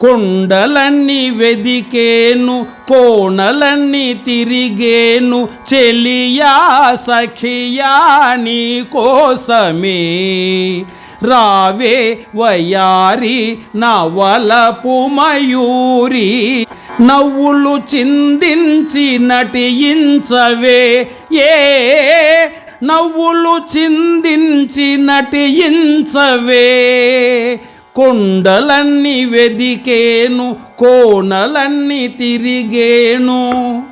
కొండలన్నీ వెదికేను కోణలన్నీ తిరిగేను చెలియా సఖియా నీ కోసమే. రావే వయారి నవలపు మయూరి నవ్వులు చిందించి నటించవే. ఏ నవ్వులు చిందించి నటించవే. కొండలన్నీ వెదికేను కోనలన్నీ తిరిగేను.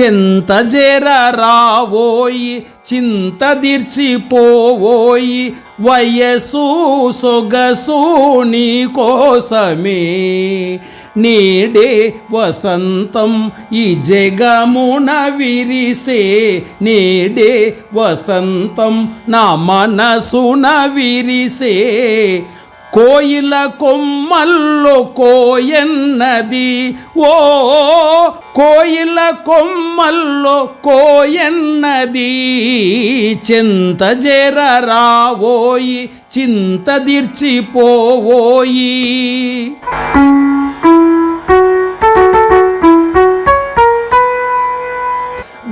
చింత జెర రావోయి చింత దిర్చిపోవోయి వయసు సొగసు నీ కోసమే. నేడే వసంతం ఈ జగమున విరిసే. నీడే వసంతం నా మనసున విరిసే. కోయిల కొమ్మల్లో కోయన్నది. ఓ కోయిల కొమ్మల్లో కోయన్నది. చింత జెరరావోయి చింత దిర్చిపోవోయి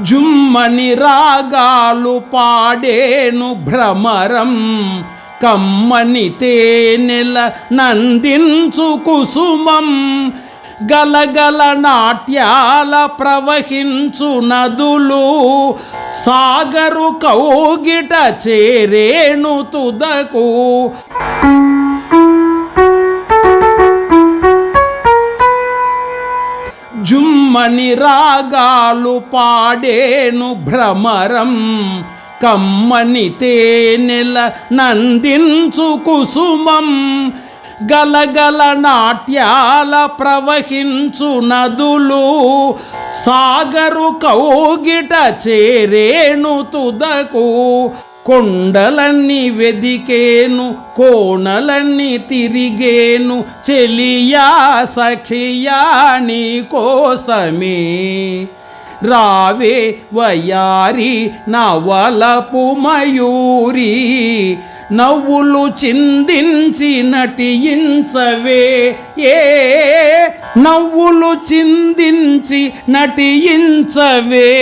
జుమ్మని రాగాలు పాడేను భ్రమరం. కమ్మని తేనెల నందించు కుసుమం గలగల నాట్యాల ప్రవహించు నదులు సాగరు కౌగిట చేరేణు తుదకు. జుమ్మని రాగాలు పాడేను భ్రమరం కమ్మని తేనెల నందించు కుసుమం గలగల నాట్యాల ప్రవహించు నదులు సాగరు కౌగిట చేరేణు తుదకు కొండలన్నీ వెదికేను కోణలన్నీ తిరిగేను చెలియా సఖియా నీ కోసమే. రావే వయారి నవలపు మయూరి నవ్వులు చిందించి నటించవే. ఏ నవ్వులు చిందించి నటించవే.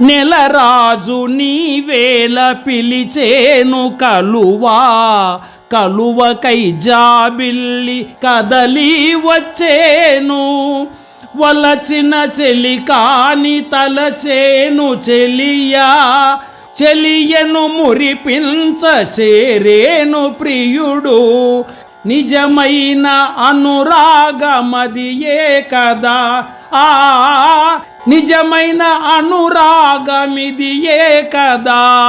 నెలరాజు నీవేల పిలిచేను కలువా. కలువకై జాబిల్లి కదలి వచ్చేను. వలచిన చెలి కాని తలచేను చెలియా. చెలియను మురిపించ చేరేను ప్రియుడు. నిజమైన అనురాగమదియే కదా? ఆ నిజమైన అనురాగమిదియే కదా?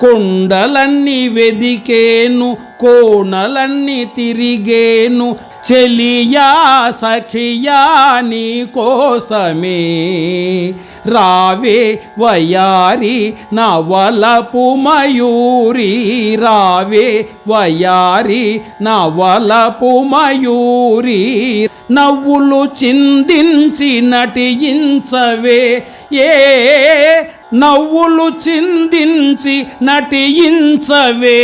కొండలన్నీ వెదికేను కోణలన్నీ తిరిగేను. చెలియా సఖియా నీ కోసమే. రావే వయారి నవలపు మయూరి రావే వయారి నవలపు మయూరి. నవ్వులు చిందించి నటించవే. ఏ నవ్వులు చిందించి నటించవే.